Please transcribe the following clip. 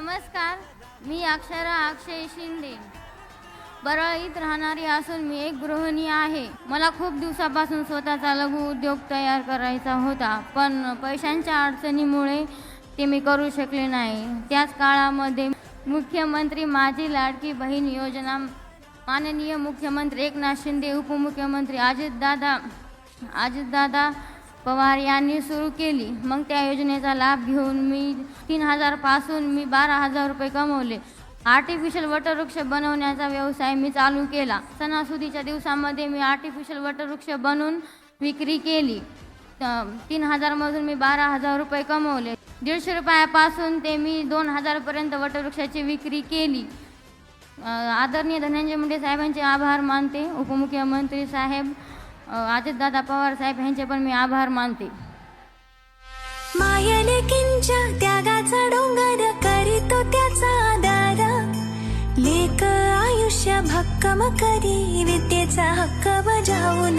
नमस्कार मी अक्षरा अक्षय शिंदे. बरळीत राहणारी असून मी एक गृहिणी आहे. मला खूप दिवसापासून स्वतःचा लघु उद्योग तयार करायचा होता पण पैशांच्या अडचणीमुळे ते मी करू शकले नाही. त्याच काळामध्ये मुख्यमंत्री माझी लाडकी बहीण योजना माननीय मुख्यमंत्री एकनाथ शिंदे उपमुख्यमंत्री अजितदादा अजितदादा पवार यांनी सुरू केली. मग त्या योजनेचा लाभ घेऊन मी तीन हजारपासून मी बारा हजार रुपये कमवले. आर्टिफिशियल वटवृक्ष बनवण्याचा व्यवसाय मी चालू केला. सणासुदीच्या दिवसामध्ये मी आर्टिफिशियल वटवृक्ष बनवून विक्री केली. तीन हजारमधून मी बारा हजार रुपये कमवले. दीडशे रुपयापासून ते मी दोन हजारपर्यंत वटवृक्षाची विक्री केली. आदरणीय धनंजय मुंडे साहेबांचे आभार मानते. उपमुख्यमंत्री साहेब अजितदादा पवार साहेब यांचे पण मी आभार मानते. मायने किंच्या त्यागाचा डोंगर करीतो त्याचा आधार लेक आयुष्य भक्कम करी विद्येचा हक्क बजावून.